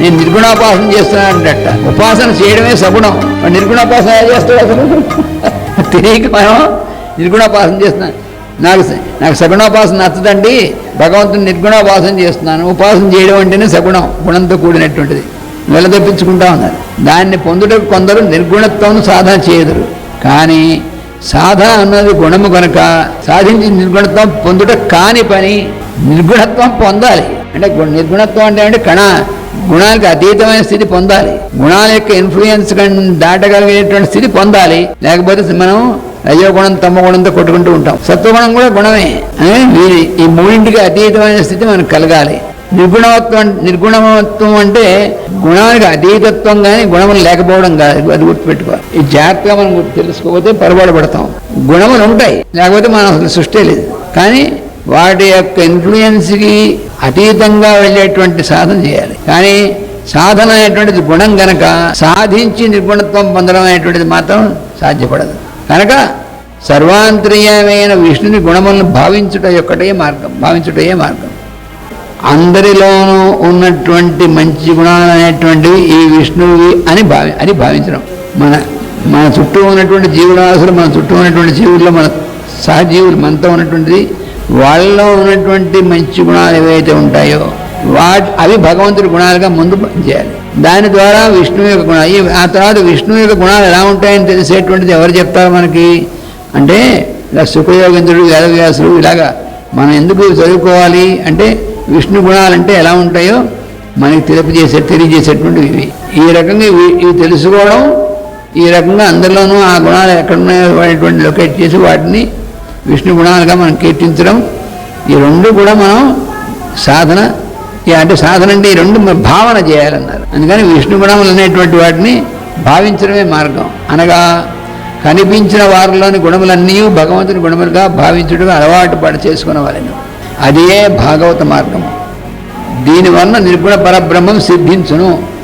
నేను నిర్గుణోపాసన చేస్తున్నానంటట ఉపాసన చేయడమే సగుణం. నిర్గుణోపాసన ఎలా చేస్తాడు అసలు? తెలియక మనం నిర్గుణోపాసన చేస్తున్నాను నాకు నాకు సగుణోపాసన నచ్చదండి. భగవంతుని నిర్గుణోపాసన చేస్తున్నాను. ఉపాసన చేయడం అంటేనే సగుణం గుణంతో కూడినటువంటిది. వెలదప్పించుకుంటా ఉన్నారు. దాన్ని పొందుటకు కొందరు నిర్గుణత్వం సాధన చేయదురు. కానీ సాధన అన్నది గుణము కనుక సాధించి నిర్గుణత్వం పొందుట కాని పని నిర్గుణత్వం పొందాలి. అంటే నిర్గుణత్వం అంటే అంటే కణ గుణాలకు అతీతమైన స్థితి పొందాలి. గుణాల యొక్క ఇన్ఫ్లుయెన్స్ దాటగలిగేటువంటి స్థితి పొందాలి. లేకపోతే మనం రజోగుణం తమ గుణంతో కొట్టుకుంటూ ఉంటాం. సత్వగుణం కూడా గుణమే. వీరి ఈ మూడింటికి అతీతమైన స్థితి మనకు కలగాలి. నిర్గుణవత్వం నిర్గుణవత్వం అంటే గుణానికి అతీతత్వం కానీ గుణములు లేకపోవడం కాదు. అది గుర్తుపెట్టుకోవాలి. ఈ జాగ్రత్తగా మనం తెలుసుకోకపోతే పొరపాటు పడతాం. గుణములు ఉంటాయి. లేకపోతే మనం అసలు సృష్టి లేదు. కానీ వాటి యొక్క ఇన్ఫ్లుయెన్స్కి అతీతంగా వెళ్ళేటువంటి సాధన చేయాలి. కానీ సాధన అనేటువంటిది గుణం గనక సాధించి నిర్గుణత్వం పొందడం అనేటువంటిది మాత్రం సాధ్యపడదు. కనుక సర్వాంతర్యమైన విష్ణుని గుణములను భావించుట యొక్కటే మార్గం భావించుటయే మార్గం. అందరిలోనూ ఉన్నటువంటి మంచి గుణాలు అనేటువంటివి ఈ విష్ణువి అని భావి అని భావించడం. మన మన చుట్టూ ఉన్నటువంటి జీవరాశులు మన చుట్టూ ఉన్నటువంటి జీవుల్లో మన సహజీవులు మనతో ఉన్నటువంటిది వాళ్ళలో ఉన్నటువంటి మంచి గుణాలు ఏవైతే ఉంటాయో వాటి అవి భగవంతుడి గుణాలుగా ముందు చేయాలి దాని ద్వారా విష్ణువు యొక్క గుణాలు ఆ తర్వాత విష్ణువు యొక్క గుణాలు ఎలా ఉంటాయని తెలిసేటువంటిది ఎవరు చెప్తారు మనకి? అంటే ఇలా సుఖయోగేంద్రుడు వేదవ్యాసుడు ఇలాగా మనం ఎందుకు చదువుకోవాలి అంటే విష్ణు గుణాలంటే ఎలా ఉంటాయో మనకి తెలియజేసే తెలియజేసేటువంటివి ఇవి. ఈ రకంగా ఇవి ఇవి తెలుసుకోవడం ఈ రకంగా అందరిలోనూ ఆ గుణాలు ఎక్కడున్నాయో అనేటువంటి లొకేట్ చేసి వాటిని విష్ణు గుణాలుగా మనం కీర్తించడం ఈ రెండు కూడా మనం సాధన అంటే సాధన అంటే ఈ రెండు భావన చేయాలన్నారు. అందుకని విష్ణు గుణములు అనేటువంటి వాటిని భావించడమే మార్గం. అనగా కనిపించిన వారిలోని గుణములన్నీ భగవంతుని గుణములుగా భావించడం అలవాటు పడి చేసుకున్న వాళ్ళని అదే భాగవత మార్గము. దీనివల్ల నిర్గుణ పరబ్రహ్మం సిద్ధించును.